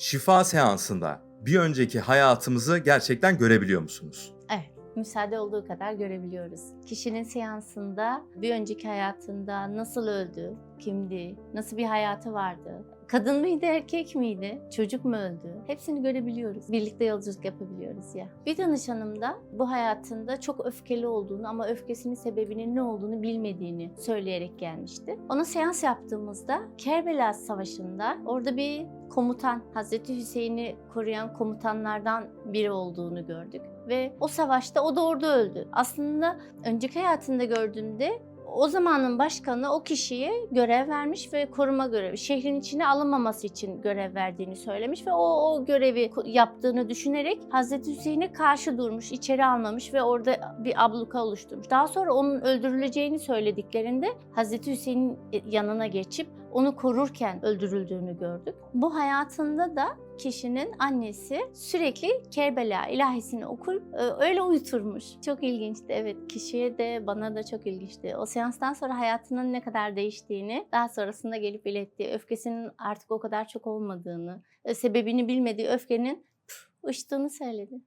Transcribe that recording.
Şifa seansında bir önceki hayatımızı gerçekten görebiliyor musunuz? Evet, müsaade olduğu kadar görebiliyoruz. Kişinin seansında bir önceki hayatında nasıl öldü, kimdi, nasıl bir hayatı vardı, kadın mıydı, erkek miydi, çocuk mu öldü? Hepsini görebiliyoruz. Birlikte yolculuk yapabiliyoruz ya. Bir danışanım da bu hayatında çok öfkeli olduğunu ama öfkesinin sebebinin ne olduğunu bilmediğini söyleyerek gelmişti. Ona seans yaptığımızda Kerbela Savaşı'nda orada bir komutan, Hazreti Hüseyin'i koruyan komutanlardan biri olduğunu gördük. Ve o savaşta o da orada öldü. Aslında önceki hayatında gördüğümde o zamanın başkanı o kişiye görev vermiş ve koruma görevi, şehrin içine alınmaması için görev verdiğini söylemiş ve o, o görevi yaptığını düşünerek Hazreti Hüseyin'e karşı durmuş, içeri almamış ve orada bir abluka oluşturmuş. Daha sonra onun öldürüleceğini söylediklerinde Hazreti Hüseyin'in yanına geçip onu korurken öldürüldüğünü gördük. Bu hayatında da kişinin annesi sürekli Kerbela ilahisini okur, e, öyle uyuturmuş. Çok ilginçti evet. Kişiye de bana da çok ilginçti. O seanstan sonra hayatının ne kadar değiştiğini, daha sonrasında gelip ilettiği, öfkesinin artık o kadar çok olmadığını, e, sebebini bilmediği öfkenin uçtuğunu söyledi.